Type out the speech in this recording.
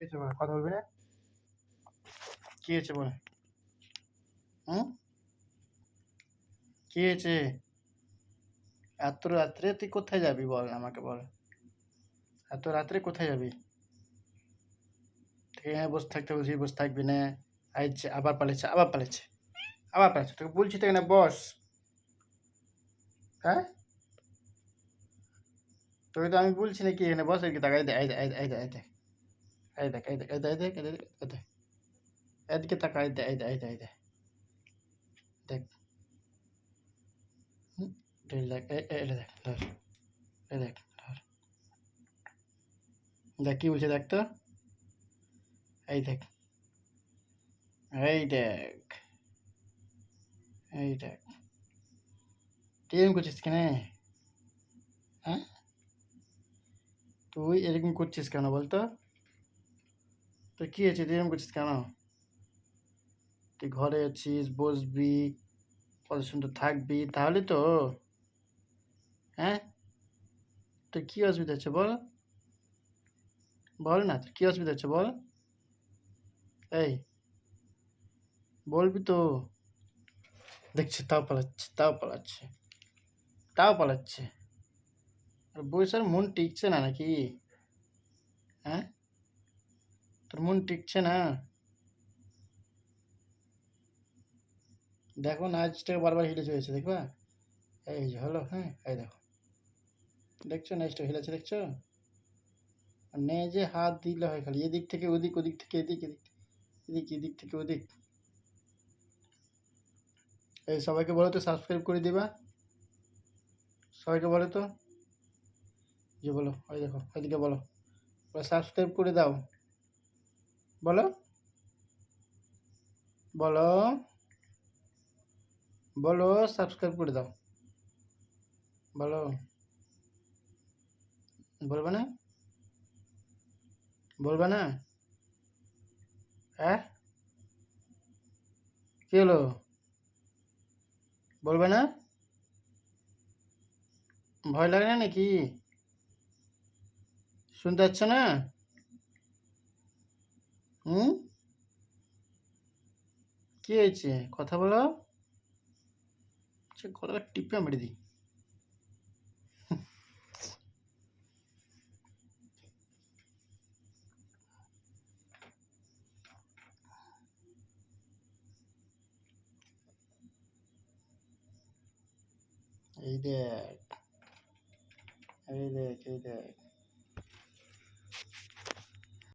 কিছু বল, কথা বলবি না? কি হয়েছে বল? হুম? কি হয়েছে? এত রাত্রে তুই কোথায় যাবি বল, আমাকে বল। এত রাত্রে কোথায় যাবি? হ্যাঁ বসে থাকতে বলছি, বসে থাকবি না। আইছে, আবার পালাচ্ছে আবার পালাচ্ছে আবার পালাচ্ছে তোকে বলছি তো এখানে বস। হ্যাঁ? তোকে তো আমি বলছি না কি এখানে বস কি তাকাই দে আই দে আই দে আই দে আই দেখ আই দেখ আই দে আই দেখ আই দেখ আই দেখ এদিকে তাকা আই দে আই দে আই দে আই দে দেখ হুম, এই দেখ এ- এ- এটা দেখ ধর এই দেখ ধর দেখ কি বলছে দেখ তো এই দেখ এই দেখ এই দেখ তুই এরকম করছিস কেন হ্যাঁ তুই এরকম করছিস কেন বলতো তুই কি হয়েছে তুই এরকম করছিস কেন? তুই ঘরে আছিস, বসবি কত সুন্দর থাকবি, তাহলে তো হ্যাঁ? তোর কী অসুবিধা হচ্ছে বল? বল না, তোর কী অসুবিধা হচ্ছে বল? এই, বলবি তো। দেখছি তাও পালাচ্ছে তাও পালাচ্ছে তাও পালাচ্ছে। আর বয়সের মন টিকছে না নাকি? হ্যাঁ? তোর মন টিকছে না? দেখো নাচটাকে বারবার হিলে চলেছে দেখবা? এই যে, হলো হ্যাঁ এই দেখো। দেখছ নাচটা হিলেছে দেখছ? নে যে হাত দিলে হয় খালি, এদিক থেকে ওদিক ওদিক থেকে এদিক এদিক এদিক এদিক থেকে ওদিক। এই সবাইকে বলো তো সাবস্ক্রাইব করে দিবা। সবাইকে বলো তো। যে বলো ওই দেখো ওইদিকে বলো। সাবস্ক্রাইব করে দাও। বলো। বলো। বলো সাবস্ক্রাইব করে দাও। বলো। বলবে না? বলবে না? হ্যাঁ কি হলো? বলবে না? ভয় লাগে না নাকি? শুনতে পাচ্ছ না? হুম? কি হয়েছে? কথা বলো। সে গলাটা টিপে মেরে দিই। এই দেখ। এই দেখ এই দেখ।